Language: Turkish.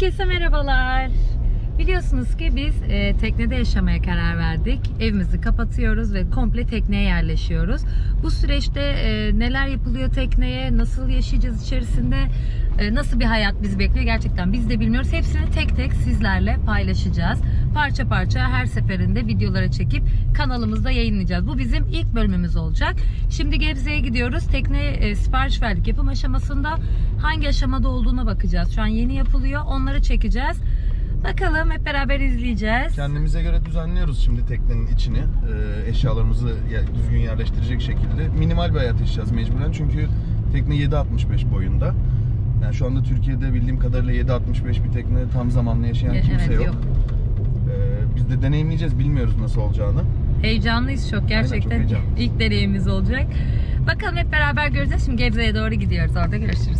Herkese merhabalar. Biliyorsunuz ki biz e, teknede yaşamaya karar verdik. Evimizi kapatıyoruz ve komple tekneye yerleşiyoruz. Bu süreçte e, neler yapılıyor tekneye, nasıl yaşayacağız içerisinde, e, nasıl bir hayat bizi bekliyor gerçekten biz de bilmiyoruz. Hepsini tek tek sizlerle paylaşacağız. Parça parça her seferinde videolara çekip kanalımızda yayınlayacağız. Bu bizim ilk bölümümüz olacak. Şimdi Gebze'ye gidiyoruz. Tekneye e, sipariş verdik. Yapım aşamasında hangi aşamada olduğuna bakacağız. Şu an yeni yapılıyor. Onları çekeceğiz. Bakalım hep beraber izleyeceğiz. Kendimize göre düzenliyoruz şimdi teknenin içini. Ee, eşyalarımızı ye- düzgün yerleştirecek şekilde. Minimal bir hayat yaşayacağız mecburen çünkü tekne 7.65 boyunda. Yani şu anda Türkiye'de bildiğim kadarıyla 7.65 bir tekne tam zamanlı yaşayan E, kimse evet, yok. yok. Biz de deneyimleyeceğiz, bilmiyoruz nasıl olacağını. Heyecanlıyız çok gerçekten. heyecanlıyız. İlk deneyimimiz olacak. Bakalım hep beraber göreceğiz. Şimdi Gebze'ye doğru gidiyoruz. Orada görüşürüz.